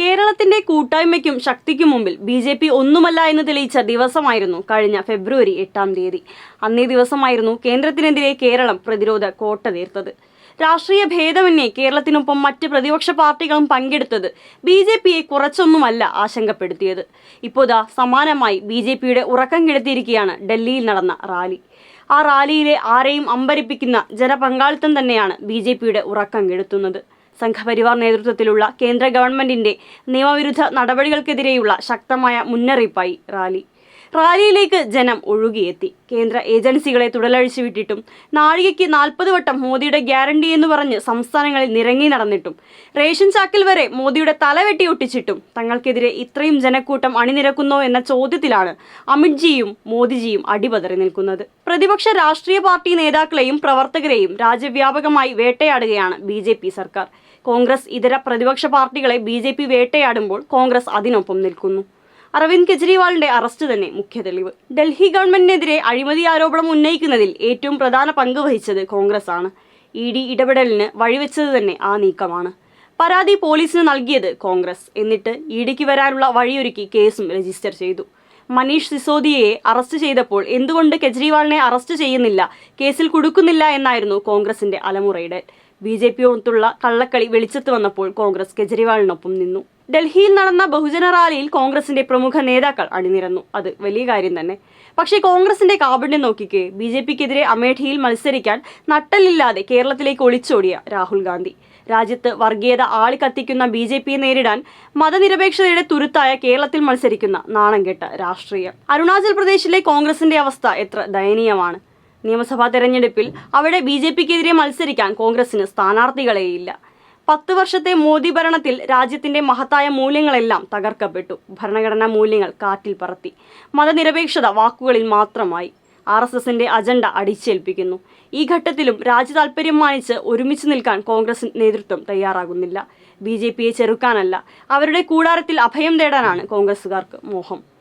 കേരളത്തിന്റെ കൂട്ടായ്മയ്ക്കും ശക്തിക്കും മുമ്പിൽ ബി ജെ പി ഒന്നുമല്ല എന്ന് തെളിയിച്ച ദിവസമായിരുന്നു കഴിഞ്ഞ ഫെബ്രുവരി എട്ടാം തീയതി. അന്നേ ദിവസമായിരുന്നു കേന്ദ്രത്തിനെതിരെ കേരളം പ്രതിരോധ കോട്ട തീർത്തത് രാഷ്ട്രീയ ഭേദമന്യേ കേരളത്തിനൊപ്പം മറ്റ് പ്രതിപക്ഷ പാർട്ടികളും പങ്കെടുത്തത് ബി ജെ പിയെ കുറച്ചൊന്നുമല്ല ആശങ്കപ്പെടുത്തിയത്. ഇപ്പോതാ സമാനമായി ബി ജെ പിയുടെ ഉറക്കം കെടുത്തിയിരിക്കുകയാണ് ഡൽഹിയിൽ നടന്ന റാലി. ആ റാലിയിലെ ആരെയും അമ്പരിപ്പിക്കുന്ന ജനപങ്കാളിത്തം തന്നെയാണ് ബി ജെ പിയുടെ ഉറക്കം കെടുത്തുന്നത്. സംഘപരിവാർ നേതൃത്വത്തിലുള്ള കേന്ദ്ര ഗവൺമെന്റിന്റെ നിയമവിരുദ്ധ നടപടികൾക്കെതിരെയുള്ള ശക്തമായ മുന്നറിയിപ്പായി റാലി. റാലിയിലേക്ക് ജനം ഒഴുകിയെത്തി. കേന്ദ്ര ഏജൻസികളെ തുടലഴിച്ചു വിട്ടിട്ടും നാഴികയ്ക്ക് നാൽപ്പത് വട്ടം മോദിയുടെ ഗ്യാരണ്ടി എന്ന് പറഞ്ഞ് സംസ്ഥാനങ്ങളിൽ നിരങ്ങി നടന്നിട്ടും റേഷൻ ചാക്കിൽ വരെ മോദിയുടെ തലവെട്ടി ഒട്ടിച്ചിട്ടും തങ്ങൾക്കെതിരെ ഇത്രയും ജനക്കൂട്ടം അണിനിരക്കുന്നോ എന്ന ചോദ്യത്തിലാണ് അമിത്ജിയും മോദിജിയും അടിപതറി നിൽക്കുന്നത്. പ്രതിപക്ഷ രാഷ്ട്രീയ പാർട്ടി നേതാക്കളെയും പ്രവർത്തകരെയും രാജ്യവ്യാപകമായി വേട്ടയാടുകയാണ് ബി സർക്കാർ. കോൺഗ്രസ് ഇതര പ്രതിപക്ഷ പാർട്ടികളെ ബി വേട്ടയാടുമ്പോൾ കോൺഗ്രസ് അതിനൊപ്പം നിൽക്കുന്നു. അരവിന്ദ് കെജ്രിവാളിന്റെ അറസ്റ്റ് തന്നെ മുഖ്യ തെളിവ്. ഡൽഹി ഗവൺമെന്റിനെതിരെ അഴിമതി ആരോപണം ഉന്നയിക്കുന്നതിൽ ഏറ്റവും പ്രധാന പങ്ക് വഹിച്ചത് കോൺഗ്രസ് ആണ് ഇ ഡി ഇടപെടലിന് വഴിവെച്ചത് തന്നെ ആ നീക്കമാണ്. പരാതി പോലീസിന് നൽകിയത് കോൺഗ്രസ്. എന്നിട്ട് ഇ ഡിക്ക് വരാനുള്ള വഴിയൊരുക്കി കേസും രജിസ്റ്റർ ചെയ്തു. മനീഷ് സിസോദിയയെ അറസ്റ്റ് ചെയ്തപ്പോൾ എന്തുകൊണ്ട് കെജ്രിവാളിനെ അറസ്റ്റ് ചെയ്യുന്നില്ല കേസിൽ കൊടുക്കുന്നില്ല എന്നായിരുന്നു കോൺഗ്രസിന്റെ അലമുറയിടൽ. ബി ജെ പിയോടൊത്തുള്ള കള്ളക്കളി വെളിച്ചത്ത് വന്നപ്പോൾ കോൺഗ്രസ് കെജ്രിവാളിനൊപ്പം നിന്നു. ഡൽഹിയിൽ നടന്ന ബഹുജന റാലിയിൽ കോൺഗ്രസിന്റെ പ്രമുഖ നേതാക്കൾ അണിനിരന്നു. അത് വലിയ കാര്യം തന്നെ. പക്ഷേ കോൺഗ്രസിന്റെ കാപണ്യം നോക്കിക്കേ ബി ജെ പിക്കെതിരെ അമേഠിയിൽ മത്സരിക്കാൻ നട്ടലില്ലാതെ കേരളത്തിലേക്ക് ഒളിച്ചോടിയ രാഹുൽ ഗാന്ധി. രാജ്യത്ത് വർഗീയത ആളിക്കത്തിക്കുന്ന ബി ജെ പിയെ നേരിടാൻ മതനിരപേക്ഷതയുടെ തുരുത്തായ കേരളത്തിൽ മത്സരിക്കുന്ന നാണം കെട്ട രാഷ്ട്രീയം. അരുണാചൽ പ്രദേശിലെ കോൺഗ്രസിന്റെ അവസ്ഥ എത്ര ദയനീയമാണ്. നിയമസഭാ തെരഞ്ഞെടുപ്പിൽ അവിടെ ബി ജെ പിക്കെതിരെ മത്സരിക്കാൻ കോൺഗ്രസിന് സ്ഥാനാർത്ഥികളെയില്ല. പത്ത് വർഷത്തെ മോദി ഭരണത്തിൽ രാജ്യത്തിന്റെ മഹത്തായ മൂല്യങ്ങളെല്ലാം തകർക്കപ്പെട്ടു. ഭരണഘടനാ മൂല്യങ്ങൾ കാറ്റിൽ പറത്തി. മതനിരപേക്ഷത വാക്കുകളിൽ മാത്രമായി. ആർ എസ് എസിന്റെ അജണ്ട അടിച്ചേൽപ്പിക്കുന്നു. ഈ ഘട്ടത്തിലും രാജ്യ താൽപര്യം മാനിച്ച് ഒരുമിച്ച് നിൽക്കാൻ കോൺഗ്രസ് നേതൃത്വം തയ്യാറാകുന്നില്ല. ബി ജെ പിയെ ചെറുക്കാനല്ല അവരുടെ കൂടാരത്തിൽ അഭയം തേടാനാണ് കോൺഗ്രസുകാർക്ക് മോഹം.